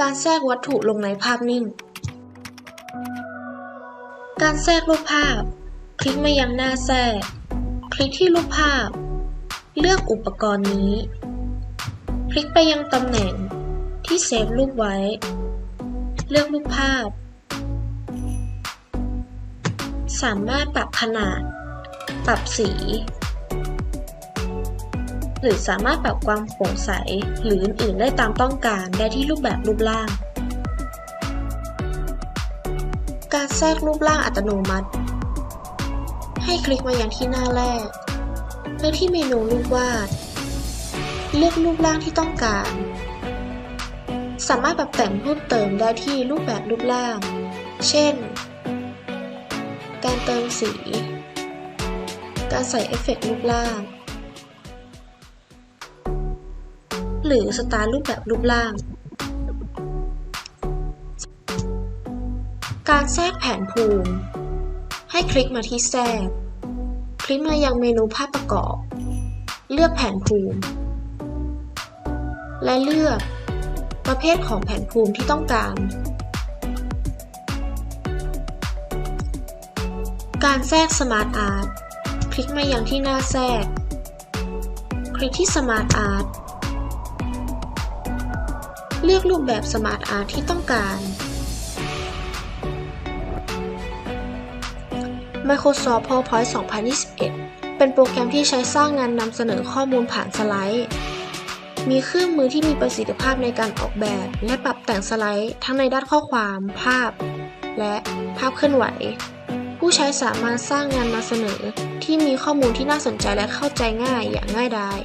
การแทรกวัตถุลงในภาพนิ่ง การแทรกรูปภาพ คลิกมายังหน้าแทรก คลิกที่รูปภาพ เลือกอุปกรณ์นี้ คลิกไปยังตำแหน่งที่เซฟรูปไว้ เลือกรูปภาพ สามารถปรับขนาด ปรับสี หรือสามารถปรับความโปร่งใสหรืออื่นๆได้ตามต้องการได้ที่รูปแบบรูปร่าง การแทรกรูปร่างอัตโนมัติ ให้คลิกมายังที่หน้าแรก เลือกที่เมนูรูปวาด เลือกรูปร่างที่ต้องการ สามารถปรับแต่งเพิ่มเติมได้ที่รูปแบบรูปร่าง เช่น การเติมสี การใส่เอฟเฟกต์รูปร่าง หรือสไตล์รูปแบบรูปร่าง การแทรกแผนภูมิ ให้คลิกมาที่แทรก คลิกมายังเมนูภาพประกอบ เลือกแผนภูมิ และเลือกประเภทของแผนภูมิที่ต้องการการแทรก Smart Art คลิกมายังที่หน้าแทรก คลิกที่ Smart Art เลือกรูปแบบ Smart Art ที่ต้องการ Microsoft PowerPoint 2021 เป็นโปรแกรมที่ใช้สร้างงานนำเสนอข้อมูลผ่านสไลด์ มีเครื่องมือที่มีประสิทธิภาพในการออกแบบ และปรับแต่งสไลด์ ทั้งในด้านข้อความ ภาพ และภาพเคลื่อนไหว ผู้ใช้สามารถสร้างงานมาเสนอที่มีข้อมูลที่น่าสนใจและเข้าใจง่ายอย่างง่ายดาย